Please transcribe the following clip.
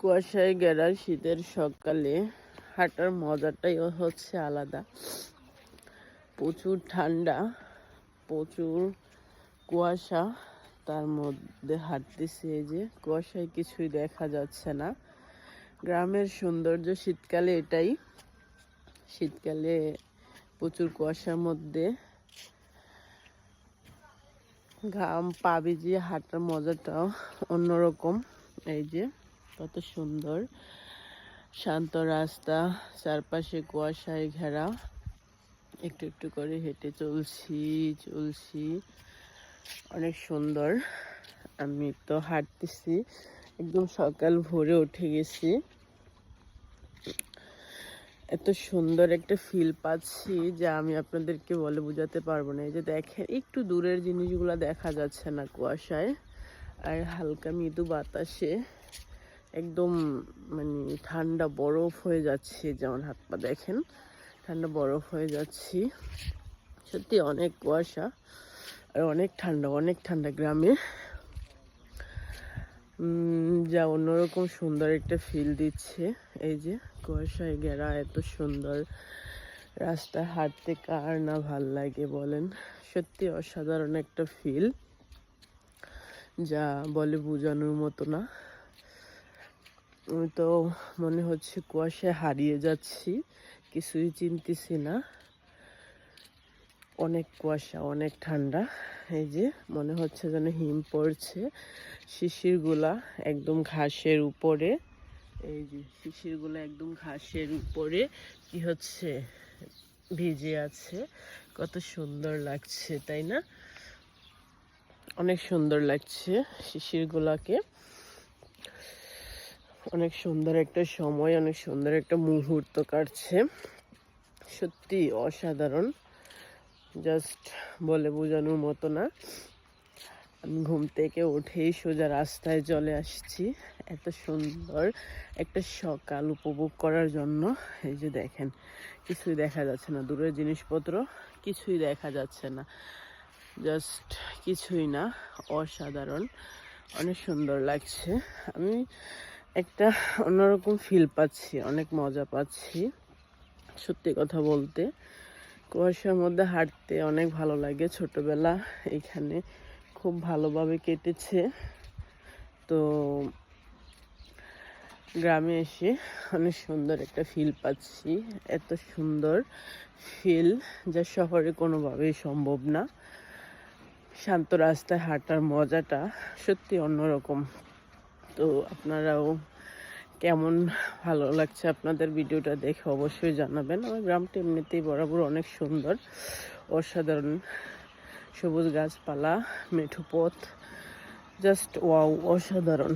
কুয়াশায় ঘেরা শীতের সকালে হাঁটার মজাটাই হচ্ছে আলাদা। প্রচুর ঠান্ডা, প্রচুর কুয়াশা, তার মধ্যে হাঁটতেছি এই যে। কুয়াশায় কিছুই দেখা যাচ্ছে না। গ্রামের সৌন্দর্য শীতকালে এটাই। শীতকালে প্রচুর কুয়াশার মধ্যে ঘাম পা যে হাঁটার মজাটাও অন্যরকম। এই যে কত সুন্দর। শান্ত রাস্তা, চারপাশে কুয়াশায় ঘেরা। একটু একটু করে হেঁটে চলছি চলছি। অনেক সুন্দর। আমি তো হাঁটতেছি। একদম সকাল ভোরে উঠে গেছি। এত সুন্দর একটা ফিল পাচ্ছি যা আমি আপনাদেরকে বলে বোঝাতে পারব না। এই যে দেখেন, একটু দূরের জিনিসগুলো দেখা যাচ্ছে না কুয়াশায়। আর হালকা মৃদু বাতাসে। একদম মানে ঠান্ডা বরফ হয়ে যাচ্ছে যেমন হাত পা দেখেন। ঠান্ডা বরফ হয়ে যাচ্ছি। সত্যি অনেক কুয়াশা আর অনেক ঠান্ডা অনেক ঠান্ডা গ্রামে। যা অন্যরকম সুন্দর একটা ফিল দিচ্ছে। এই যে কুয়াশায় ঘেরা এত সুন্দর রাস্তা, হাঁটতে কার না ভালো লাগে বলেন। সত্যি অসাধারণ একটা ফিল যা বলে বোঝানোর মতো না। তো মনে হচ্ছে কুয়াশায় হারিয়ে যাচ্ছি। কিছুই চিনতেছি না। অনেক কুয়াশা, অনেক ঠান্ডা। এই যে মনে হচ্ছে যেন হিম পড়ছে। শিশিরগুলা একদম ঘাসের উপরে। এই যে শিশিরগুলো একদম ঘাসের উপরে কি হচ্ছে? ভিজে আছে। কত সুন্দর লাগছে, তাই না? অনেক সুন্দর লাগছে শিশিরগুলাকে। অনেক সুন্দর একটা সময়, অনেক সুন্দর একটা মুহূর্ত কাটছে। সত্যি অসাধারণ। জাস্ট বলে বোঝানোর মতো না। আমি ঘুম থেকে উঠেই সোজা রাস্তায় চলে আসছি। এত সুন্দর একটা সকাল উপভোগ করার জন্য। এই যে দেখেন, কিছুই দেখা যাচ্ছে না। দূরের জিনিসপত্র কিছুই দেখা যাচ্ছে না। জাস্ট কিছুই না। অসাধারণ। অনেক সুন্দর লাগছে। আমি একটা অন্যরকম ফিল পাচ্ছি, অনেক মজা পাচ্ছি, সত্যি কথা বলতে। কুয়াশার মধ্যে হাঁটতে অনেক ভালো লাগে। ছোটবেলা এখানে খুব ভালোভাবে কেটেছে। তো গ্রামে এসে অনেক সুন্দর একটা ফিল পাচ্ছি। এত সুন্দর ফিল যা শহরে কোনোভাবেই সম্ভব না। শান্ত রাস্তায় হাঁটার মজাটা সত্যি অন্যরকম। তো আপনারাও কেমন ভালো লাগছে আপনাদের ভিডিওটা দেখে অবশ্যই জানাবেন। আমার গ্রামটি এমনিতেই বরাবর অনেক সুন্দর। অসাধারণ সবুজ গাছপালা, মেঠো পথ জাস্ট ওয়াও অসাধারণ।